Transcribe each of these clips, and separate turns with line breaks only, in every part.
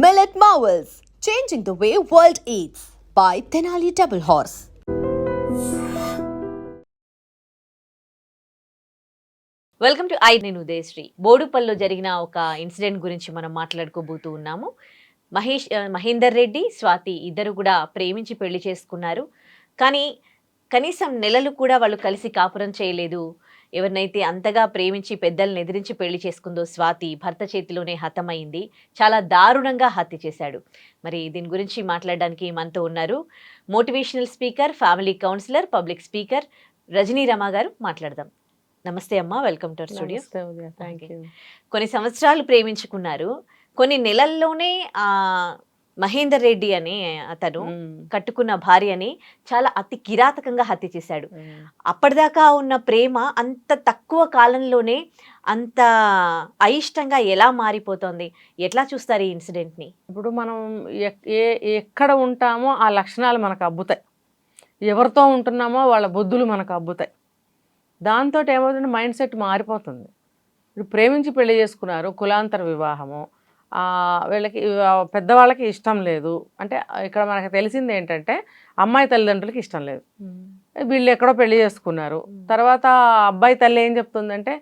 Millet Marvels, Changing the Way World Eats by Tenali Double Horse.
Welcome to I నేను ఉదయశ్రీ బోడుపల్లో జరిగిన ఒక incident గురించి మనం మాట్లాడుకోబోతూ ఉన్నాము మహేష్ మహేందర్ రెడ్డి స్వాతి ఇద్దరు కూడా ప్రేమించి పెళ్లి చేసుకున్నారు కానీ కనీసం నెలలు కూడా వాళ్ళు కలిసి కాపురం చేయలేదు ఎవరినైతే అంతగా ప్రేమించి పెద్దల్ని ఎదిరించి పెళ్లి చేసుకుందో స్వాతి భర్త చేతిలోనే హతమైంది చాలా దారుణంగా హత్య చేశాడు మరి దీని గురించి మాట్లాడడానికి మనతో ఉన్నారు motivational speaker family counsellor public speaker Rajani Rama గారు మాట్లాడదాం నమస్తే అమ్మ వెల్కమ్ టు స్టూడియో కొన్ని సంవత్సరాలు ప్రేమించుకున్నారు కొన్ని నెలల్లోనే మహేందర్ రెడ్డి అని అతను కట్టుకున్న భార్యని చాలా అతి కిరాతకంగా హత్య చేశాడు అప్పటిదాకా ఉన్న ప్రేమ అంత తక్కువ కాలంలోనే అంత అయిష్టంగా ఎలా మారిపోతుంది ఎట్లా చూస్తారు ఈ ఇన్సిడెంట్ని
ఇప్పుడు మనం ఏ ఎక్కడ ఉంటామో ఆ లక్షణాలు మనకు అబ్బుతాయి ఎవరితో ఉంటున్నామో వాళ్ళ బుద్ధులు మనకు అబ్బుతాయి దాంతో ఏమవుతుంది మైండ్ సెట్ మారిపోతుంది ఇప్పుడు ప్రేమించి పెళ్లి చేసుకున్నారు కులాంతర వివాహము వీళ్ళకి పెద్దవాళ్ళకి ఇష్టం లేదు అంటే ఇక్కడ మనకు తెలిసింది ఏంటంటే అమ్మాయి తల్లిదండ్రులకి ఇష్టం లేదు వీళ్ళు ఎక్కడో పెళ్లి చేసుకున్నారు తర్వాత అబ్బాయి తల్లి ఏం చెప్తుందంటే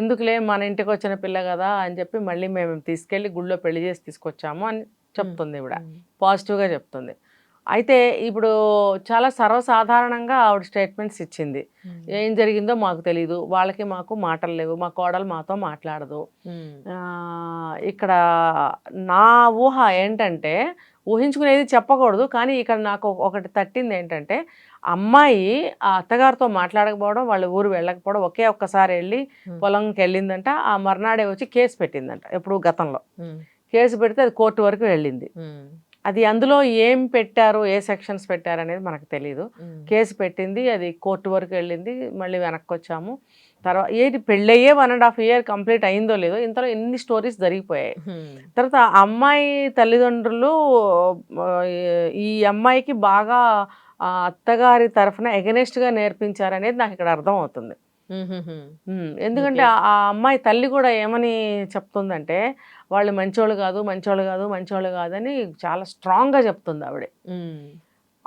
ఎందుకులే మన ఇంటికి వచ్చిన పిల్ల కదా అని చెప్పి మళ్ళీ మేము తీసుకెళ్ళి గుళ్ళో పెళ్లి చేసి తీసుకొచ్చాము అని చెప్తుంది ఇవిడ పాజిటివ్గా చెప్తుంది అయితే ఇప్పుడు చాలా సర్వసాధారణంగా ఆవిడ స్టేట్మెంట్స్ ఇచ్చింది ఏం జరిగిందో మాకు తెలియదు వాళ్ళకి మాకు మాటలు లేవు మా కోడలు మాతో మాట్లాడదు ఇక్కడ నా ఊహ ఏంటంటే ఊహించుకునేది చెప్పకూడదు కానీ ఇక్కడ నాకు ఒకటి తట్టింది ఏంటంటే అమ్మాయి ఆ అత్తగారితో మాట్లాడకపోవడం వాళ్ళ ఊరు వెళ్ళకపోవడం ఒకే ఒక్కసారి వెళ్ళి పొలంకి వెళ్ళిందంట ఆ మర్నాడే వచ్చి కేసు పెట్టిందంట ఎప్పుడు గతంలో కేసు పెడితే అది కోర్టు వరకు వెళ్ళింది అది అందులో ఏం పెట్టారు ఏ సెక్షన్స్ పెట్టారు అనేది మనకు తెలియదు కేసు పెట్టింది అది కోర్టు వరకు వెళ్ళింది మళ్ళీ వెనక్కి వచ్చాము తర్వాత ఏది పెళ్ళయ్యే one and half year complete అయిందో లేదో ఇంతలో ఎన్ని స్టోరీస్ జరిగిపోయాయి తర్వాత అమ్మాయి తల్లిదండ్రులు ఈ అమ్మాయికి బాగా అత్తగారి తరఫున ఎగనెస్ట్గా నేర్పించారనేది నాకు ఇక్కడ అర్థం అవుతుంది ఎందుకంటే ఆ అమ్మాయి తల్లి కూడా ఏమని చెప్తుందంటే వాళ్ళు మంచోళ్ళు కాదు మంచోళ్ళు కాదు మంచోళ్ళు కాదని చాలా స్ట్రాంగ్గా చెప్తుంది ఆవిడే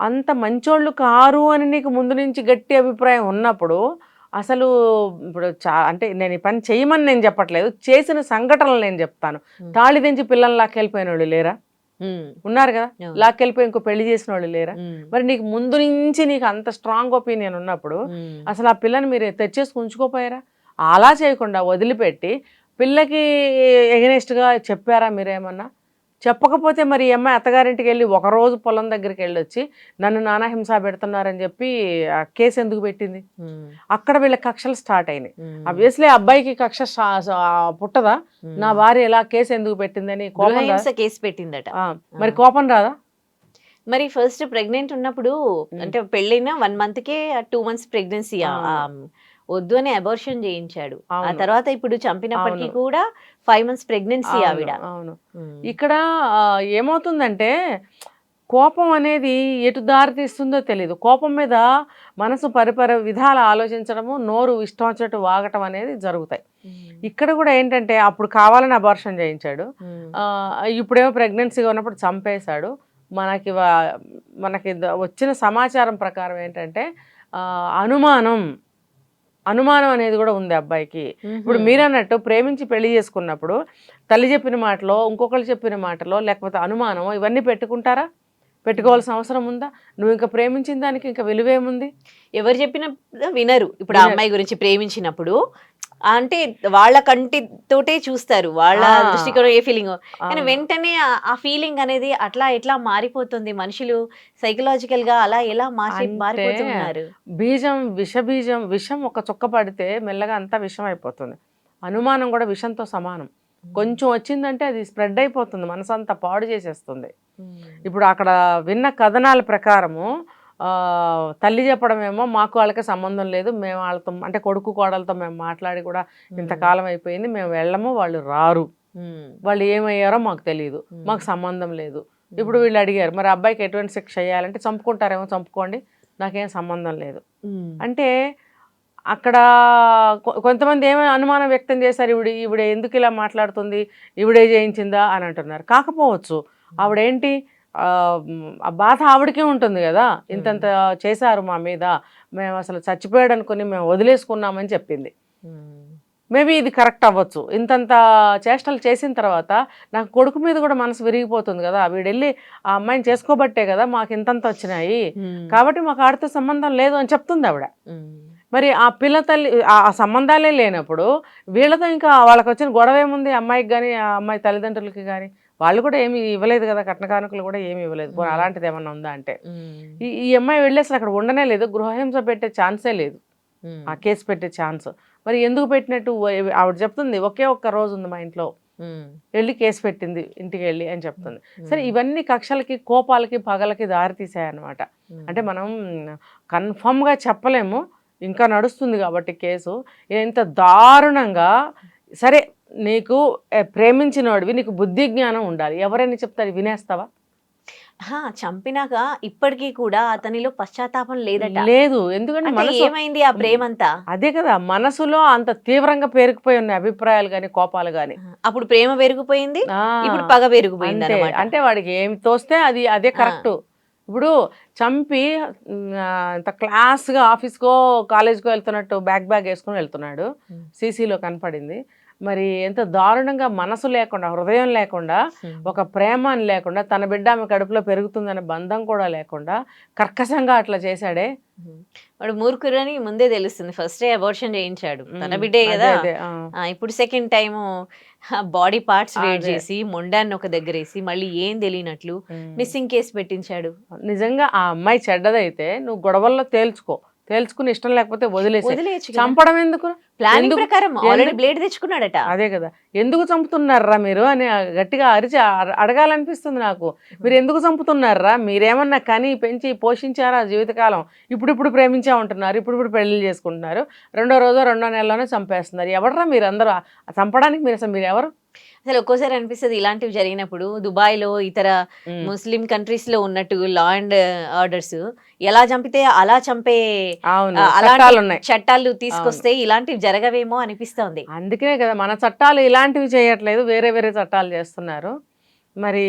అంత మంచోళ్ళు కారు అని నీకు ముందు నుంచి గట్టి అభిప్రాయం ఉన్నప్పుడు అసలు ఇప్పుడు చా అంటే నేను ఈ పని చేయమని నేను చెప్పట్లేదు చేసిన సంఘటనలు నేను చెప్తాను తాళి దించి పిల్లల్లాకెళ్ళిపోయిన వాళ్ళు లేరా ఉన్నారు కదా లాక్కెళ్ళిపోయి ఇంకో పెళ్లి చేసిన వాళ్ళు లేరా మరి నీకు ముందు నుంచి నీకు అంత స్ట్రాంగ్ ఒపీనియన్ ఉన్నప్పుడు అసలు ఆ పిల్లని మీరు తెచ్చేసి ఉంచుకోపోయారా అలా చేయకుండా వదిలిపెట్టి పిల్లకి ఎగనెస్ట్గా చెప్పారా మీరేమన్నా చెప్పకపోతే మరి ఈ అమ్మాయి అత్తగారింటికి వెళ్ళి ఒకరోజు పొలం దగ్గరికి వెళ్ళొచ్చి నన్ను నానా హింస పెడుతున్నారని చెప్పి ఆ కేసు ఎందుకు పెట్టింది అక్కడ వీళ్ళ కక్షలు స్టార్ట్ అయినాయి అబ్వియస్లీ అబ్బాయికి కక్ష పుట్టదా నా భార్య ఇలా కేసు ఎందుకు పెట్టిందని కోపం
కేసు పెట్టిందట
మరి కోపం రాదా
మరి ఫస్ట్ ప్రెగ్నెంట్ ఉన్నప్పుడు అంటే పెళ్ళైనా వన్ మంత్కే టూ మంత్స్ ప్రెగ్నెన్సీ వద్దు అని అబోర్షన్ చేయించాడు ఆ తర్వాత ఇప్పుడు చంపినప్పటికీ కూడా ఫైవ్ మంత్స్ ప్రెగ్నెన్సీ ఆవిడ
అవును ఇక్కడ ఏమవుతుందంటే కోపం అనేది ఎటు దారి తీస్తుందో తెలియదు కోపం మీద మనసు పరిపర విధాలు ఆలోచించడము నోరు ఇష్టం వచ్చినట్టు వాగటం అనేది జరుగుతాయి ఇక్కడ కూడా ఏంటంటే అప్పుడు కావాలని అబార్షన్ చేయించాడు ఇప్పుడేమో ప్రెగ్నెన్సీగా ఉన్నప్పుడు చంపేశాడు మనకి మనకి వచ్చిన సమాచారం ప్రకారం ఏంటంటే అనుమానం అనుమానం అనేది కూడా ఉంది అబ్బాయికి ఇప్పుడు మీరన్నట్టు ప్రేమించి పెళ్లి చేసుకున్నప్పుడు తల్లి చెప్పిన మాటలో ఇంకొకళ్ళు చెప్పిన మాటలో లేకపోతే అనుమానం ఇవన్నీ పెట్టుకుంటారా పెట్టుకోవాల్సిన అవసరం ఉందా నువ్వు ఇంకా ప్రేమించిన దానికి ఇంకా విలువేముంది
ఎవరు చెప్పిన వినరు ఇప్పుడు ఆ అమ్మాయి గురించి ప్రేమించినప్పుడు అంటే వాళ్ళ కంటి తోటే చూస్తారు వాళ్ళ దృష్టికోణం ఏ ఫీలింగ్ కానీ వెంటనే ఆ ఫీలింగ్ అనేది అట్లా ఎట్లా మారిపోతుంది మనుషులు సైకలాజికల్ గా అలా ఎలా మార్చి మారిపోతున్నారు
బీజం విష బీజం విషం ఒక చుక్క పడితే మెల్లగా అంతా విషం అయిపోతుంది అనుమానం కూడా విషంతో సమానం కొంచెం వచ్చిందంటే అది స్ప్రెడ్ అయిపోతుంది మనసు అంతా పాడు చేసేస్తుంది ఇప్పుడు అక్కడ విన్న కథనాల ప్రకారము తల్లి చెప్పడమేమో మాకు వాళ్ళకి సంబంధం లేదు మేము వాళ్ళతో అంటే కొడుకు కోడలతో మేము మాట్లాడి కూడా ఇంతకాలం అయిపోయింది మేము వెళ్ళము వాళ్ళు రారు వాళ్ళు ఏమయ్యారో మాకు తెలియదు మాకు సంబంధం లేదు ఇప్పుడు వీళ్ళు అడిగారు మరి అబ్బాయికి ఎటువంటి శిక్ష చేయాలంటే చంపుకుంటారేమో చంపుకోండి నాకేం సంబంధం లేదు అంటే అక్కడ కొంతమంది ఏమైనా అనుమానం వ్యక్తం చేశారు ఇవిడ ఇవిడే ఎందుకు ఇలా మాట్లాడుతుంది ఇవిడే చేయించిందా అని అంటున్నారు కాకపోవచ్చు ఆవిడేంటి ఆ బాధ ఆవిడకే ఉంటుంది కదా ఇంతంత చేశారు మా మీద మేము అసలు చచ్చిపోయాడు అనుకుని మేము వదిలేసుకున్నామని చెప్పింది మేబీ ఇది కరెక్ట్ అవ్వచ్చు ఇంతంత చేష్టలు చేసిన తర్వాత నాకు కొడుకు మీద కూడా మనసు విరిగిపోతుంది కదా వీడెళ్ళి ఆ అమ్మాయిని చేసుకోబట్టే కదా మాకు ఇంతంత వచ్చినాయి కాబట్టి మాకు ఆడితో సంబంధం లేదు అని చెప్తుంది ఆవిడ మరి ఆ పిల్ల తల్లి ఆ సంబంధాలే లేనప్పుడు వీళ్ళతో ఇంకా వాళ్ళకి వచ్చిన గొడవ ఏముంది అమ్మాయికి కానీ ఆ అమ్మాయి తల్లిదండ్రులకి కానీ వాళ్ళు కూడా ఏమి ఇవ్వలేదు కదా కట్న కానుకలు కూడా ఏమి ఇవ్వలేదు పోనీ అలాంటిది ఏమన్నా ఉందా అంటే ఈ అమ్మాయి వెళ్ళి అసలు అక్కడ ఉండనే లేదు గృహహింస పెట్టే ఛాన్సే లేదు ఆ కేసు పెట్టే ఛాన్స్ మరి ఎందుకు పెట్టినట్టు ఆవిడ చెప్తుంది ఒకే ఒక్క రోజు ఉంది మా ఇంట్లో వెళ్ళి కేసు పెట్టింది ఇంటికి వెళ్ళి అని చెప్తుంది సరే ఇవన్నీ కక్షలకి కోపాలకి పగలకి దారితీసాయన్నమాట అంటే మనం కన్ఫామ్గా చెప్పలేము ఇంకా నడుస్తుంది కాబట్టి కేసు ఇంత దారుణంగా సరే నీకు ప్రేమించినోడివి నీకు బుద్ధి జ్ఞానం ఉండాలి ఎవరైనా చెప్తారు వినేస్తావా
చంపినాక ఇప్పటికీ కూడా అతనిలో పశ్చాత్తాపం లేదట
లేదు ఎందుకంటే
ఏమైంది ఆ ప్రేమంతా
అదే కదా మనసులో అంత తీవ్రంగా పేరుకుపోయి ఉన్నాయి అభిప్రాయాలు గాని కోపాలు గాని
అప్పుడు ప్రేమ పెరిగిపోయింది ఇప్పుడు పగ పెరిగిపోయింది
అంటే వాడికి ఏమి తోస్తే అది అదే కరెక్ట్ ఇప్పుడు చంపి ఇంత క్లాస్గా ఆఫీస్కో కాలేజ్కో వెళ్తున్నట్టు బ్యాగ్ బ్యాగ్ వేసుకుని వెళ్తున్నాడు సీసీలో కనపడింది మరి ఎంత దారుణంగా మనసు లేకుండా హృదయం లేకుండా ఒక ప్రేమ అని లేకుండా తన బిడ్డ ఆమె కడుపులో పెరుగుతుందనే బంధం కూడా లేకుండా కర్కశంగా అట్లా చేశాడే
వాడు మూర్ఖురని ముందే తెలుస్తుంది ఫస్ట్ డే అబోర్షన్ చేయించాడు తన బిడ్డే కదా ఇప్పుడు సెకండ్ టైము బాడీ పార్ట్స్ వేట్ చేసి మొండాన్ని ఒక దగ్గర వేసి మళ్ళీ ఏం తెలియనట్లు మిస్సింగ్ కేసు పెట్టించాడు
నిజంగా ఆ అమ్మాయి చెడ్డదైతే నువ్వు గొడవల్లో తేల్చుకో తెలుసుకుని ఇష్టం లేకపోతే వదిలేసి చంపడం ఎందుకు ప్లాన్
ప్రకారం ఆల్రెడీ బ్లేడ్ తెచ్చుకున్నాడట
అదే కదా ఎందుకు చంపుతున్నారా మీరు అని గట్టిగా అరిచి అడగాలనిపిస్తుంది నాకు మీరు ఎందుకు చంపుతున్నారా మీరేమన్నా కని పెంచి పోషించారా జీవితకాలం ఇప్పుడు ఇప్పుడు ప్రేమించా ఉంటున్నారు ఇప్పుడు ఇప్పుడు పెళ్లి చేసుకుంటున్నారు రెండో రోజు రెండో నెలలోనే చంపేస్తున్నారు ఎవడరా మీరు అందరూ చంపడానికి మీరు అసలు మీరు ఎవరు
అసలు ఒక్కోసారి అనిపిస్తుంది ఇలాంటివి జరిగినప్పుడు దుబాయ్ లో ఇతర ముస్లిం కంట్రీస్ లో ఉన్నట్టు లా అండ్ ఆర్డర్స్ ఎలా చంపితే అలా చంపే అలాంటి
చట్టాలు
తీసుకొస్తే ఇలాంటివి జరగవేమో అనిపిస్తుంది
అందుకనే కదా మన చట్టాలు ఇలాంటివి చేయట్లేదు వేరే వేరే చట్టాలు చేస్తున్నారు మరి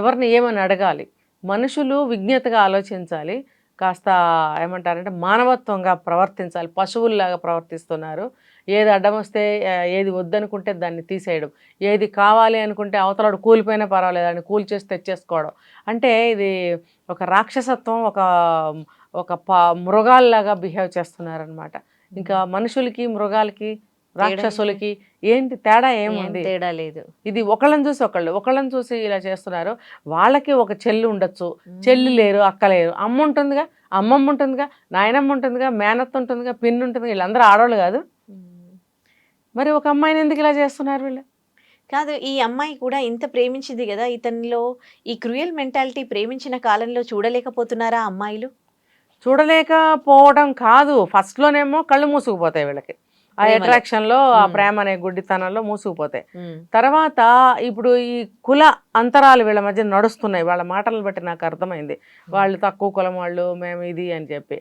ఎవరిని ఏమని అడగాలి మనుషులు విజ్ఞతగా ఆలోచించాలి కాస్త ఏమంటారంటే మానవత్వంగా ప్రవర్తించాలి పశువుల్లాగా ప్రవర్తిస్తున్నారు ఏది అడ్డం వస్తే ఏది వద్దనుకుంటే దాన్ని తీసేయడం ఏది కావాలి అనుకుంటే అవతలాడు కూలిపోయినా పర్వాలేదు దాన్ని చేసి తెచ్చేసుకోవడం అంటే ఇది ఒక రాక్షసత్వం ఒక ఒక పా మృగాల్లాగా బిహేవ్ చేస్తున్నారనమాట ఇంకా మనుషులకి మృగాలకి రాక్షసులకి ఏంటి తేడా ఏముంది
తేడా లేదు
ఇది ఒకళ్ళని చూసి ఒకళ్ళు ఒకళ్ళని చూసి ఇలా చేస్తున్నారు వాళ్ళకి ఒక చెల్లి ఉండొచ్చు చెల్లి లేరు అక్క లేరు అమ్మ ఉంటుందిగా అమ్మమ్మ ఉంటుందిగా నాయనమ్మ ఉంటుందిగా మేనత్త ఉంటుందిగా పిన్ ఉంటుంది వీళ్ళందరూ ఆడవాళ్ళు కాదు మరి ఒక అమ్మాయిని ఎందుకు ఇలా చేస్తున్నారు వీళ్ళు
కాదు ఈ అమ్మాయి కూడా ఇంత ప్రేమించింది కదా ఇతనిలో ఈ క్రూయల్ మెంటాలిటీ ప్రేమించిన కాలంలో చూడలేకపోతున్నారా అమ్మాయిలు
చూడలేకపోవడం కాదు ఫస్ట్లోనేమో కళ్ళు మూసుకుపోతాయి వీళ్ళకి ఆ అట్రాక్షన్లో ఆ ప్రేమ అనే గుడ్డితనంలో మూసుకుపోతాయి తర్వాత ఇప్పుడు ఈ కుల అంతరాలు వీళ్ళ మధ్య నడుస్తున్నాయి వాళ్ళ మాటలను బట్టి నాకు అర్థమైంది వాళ్ళు తక్కువ కులం వాళ్ళు మేము ఇది అని చెప్పి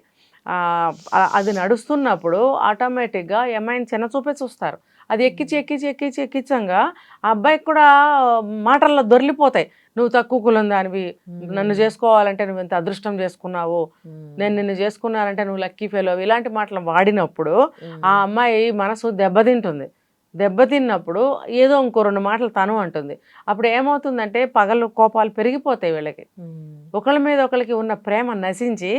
అది నడుస్తున్నప్పుడు ఆటోమేటిక్గా అమ్మాయిని చిన్న చూపే చూస్తారు అది ఎక్కిచ్చి ఎక్కిచ్చి ఎక్కించి ఎక్కించంగా ఆ అబ్బాయికి కూడా మాటల్లో దొరిలిపోతాయి నువ్వు తక్కువ కులం దానివి నన్ను చేసుకోవాలంటే నువ్వు ఎంత అదృష్టం చేసుకున్నావు నేను నిన్ను చేసుకున్నానంటే నువ్వు లక్కీ ఫెలో ఇలాంటి మాటలు వాడినప్పుడు ఆ అమ్మాయి మనసు దెబ్బతింటుంది దెబ్బతిన్నప్పుడు ఏదో ఇంకో రెండు మాటలు తను అంటుంది అప్పుడు ఏమవుతుందంటే పగలు కోపాలు పెరిగిపోతాయి వీళ్ళకి ఒకళ్ళ మీద ఒకరికి ఉన్న ప్రేమ నశించి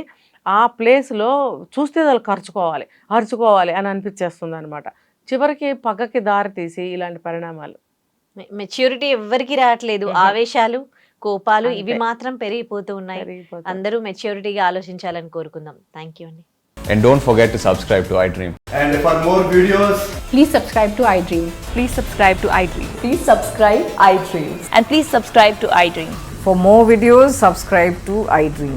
ఆ ప్లేస్లో చూస్తే వాళ్ళు ఖర్చుకోవాలి అరుచుకోవాలి అని అనిపించేస్తుంది అనమాట చివరికి పగ్గకి దారి తీసి ఇలాంటి పరిణామాలు
మెచ్యూరిటీ ఎవ్వరికి రావట్లేదు ఆవేశాలు కోపాలు ఇవి మాత్రం పెరిగిపోతూ ఉన్నాయి అందరూ మెచ్యూరిటీగా ఆలోచించాలని కోరుకుందాం థ్యాంక్ యూ అండి
And don't forget to subscribe to iDream.
And for more videos,
please subscribe to iDream.
Please subscribe to iDream.
Please subscribe iDream.
And please subscribe to iDream.
For more videos, subscribe to iDream.